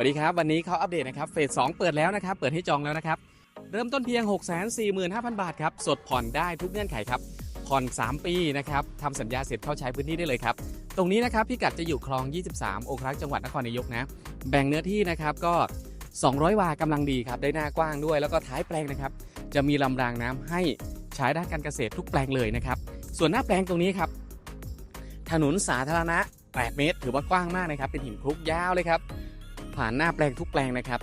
วัสดีครับ วันนี้เขาอัปเดตนะครับเฟส2เปิดแล้วนะครับ เปิดให้จองแล้วนะครับ เริ่มต้นเพียง 6 4 5 0 0 0 บาทครับ สดผ่อนได้ทุกเงื่อนไขครับ ผ่อน 3 ปีนะครับทำสัญญาเสร็จเข้าใช้พื้นที่ได้เลยครับ ตรงนี้นะครับพิกัดจะอยู่คลอง 23องครักจังหวัดนครนายกนะ แบ่งเนื้อที่นะครับก็ 200 วากำลังดีครับ ได้หน้ากว้างด้วย แล้วก็ท้ายแปลงนะครับ จะมีลำรางน้ำให้ใช้ด้านการเกษตรทุกแปลงเลยนะครับ ส่วนหน้าแปลงตรงนี้ครับ ถนนสาธารณะ 8 เมตร ถือว่ากว้างมากนะครับ เป็นหินคลุกยาวเลยครับ ผ่านหน้าแปลงทุกแปลงนะครับ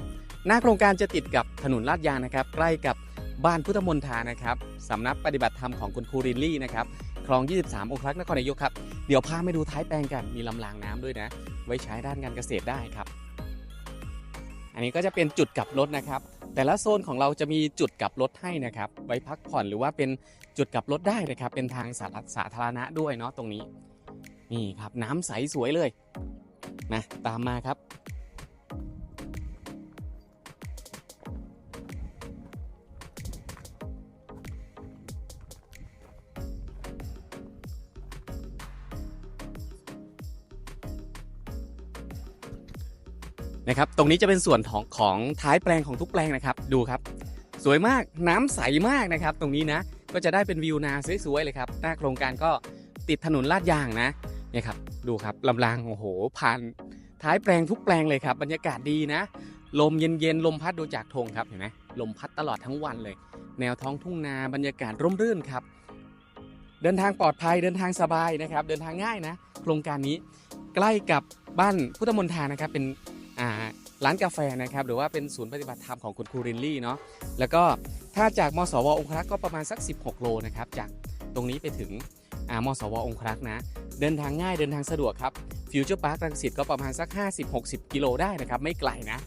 หน้าโครงการจะติดกับถนนลาดยางนะครับ ใกล้กับบ้านพุทธมณฑานะครับสำนักปฏิบัติธรรมของคุณครูรินลี่นะครับคลอง 23 องครักษ์นครนายกครับ เดี๋ยวพาไปดูท้ายแปลงกันมีลำรางน้ำด้วยนะ ไว้ใช้ด้านการเกษตรได้ครับ อันนี้ก็จะเป็นจุดกลับรถนะครับ แต่ละโซนของเราจะมีจุดกลับรถให้นะครับ ไว้พักผ่อนหรือว่าเป็นจุดกลับรถได้นะครับ เป็นทางสาธารสาธารณะด้วยเนาะตรงนี้ นี่ครับน้ำใสสวยเลยนะตามมาครับ นะครับตรงนี้จะเป็นส่วนของของท้ายแปลงของทุกแปลงนะครับดูครับ สวยมากน้ำใสมากนะครับ ตรงนี้นะก็จะได้เป็นวิวนาสวยๆเลยครับหน้าโครงการก็ติดถนนลาดยางนะเนี่ยครับดูครับลำรางโอ้โห ผ่านท้ายแปลงทุกแปลงเลยครับบรรยากาศดีนะ ลมเย็นๆลมพัดดูจากธงครับเห็นไหมลมพัดตลอดทั้งวันเลย แนวท้องทุ่งนาบรรยากาศร่มรื่นครับ เดินทางปลอดภัยเดินทางสบายนะครับ เดินทางง่ายนะ โครงการนี้ใกล้กับบ้านพุทธมณฑานะครับเป็น ร้านกาแฟนะครับหรือว่าเป็นศูนย์ปฏิบัติธรรมของคุณครูรินลี่เนาะแล้วก็ถ้าจากมสวองครักษ์ก็ประมาณสัก 16 โลนะครับจากตรงนี้ไปถึงมสวองครักษ์นะเดินทางง่ายเดินทางสะดวกครับฟิวเจอร์พาร์ครังสิตก็ประมาณสัก 50-60 กิโลได้นะครับไม่ไกลนะ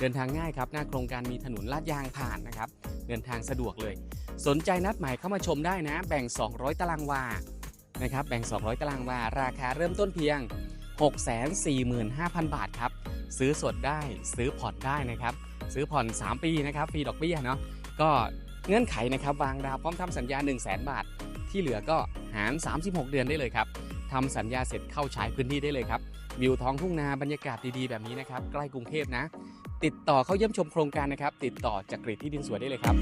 เดินทางง่ายครับหน้าโครงการมีถนนลาดยางผ่านนะครับเดินทางสะดวกเลย สนใจนัดหมายเข้ามาชมได้นะ แบ่ง 200 ตารางวานะครับแบ่ง 200 ตารางวา ราคาเริ่มต้นเพียง 645,000 บาทครับ ซื้อสดได้ซื้อผ่อนได้นะครับ ซื้อผ่อน 3 ปีนะครับฟรีดอกเบี้ยเนาะก็เงื่อนไขนะครับวางดาวพร้อมทำสัญญา 1 0 0 0 0แบาท ที่เหลือก็หาร 36 เดือนได้เลยครับทำสัญญาเสร็จเข้าใช้พื้นที่ได้เลยครับวิวท้องทุ่งนาบรรยากาศดีๆแบบนี้นะครับใกล้กรุงเทพนะ ติดต่อเข้าเยี่ยมชมโครงการนะครับ ติดต่อจากกรีฑที่ดินสวยได้เลยครับ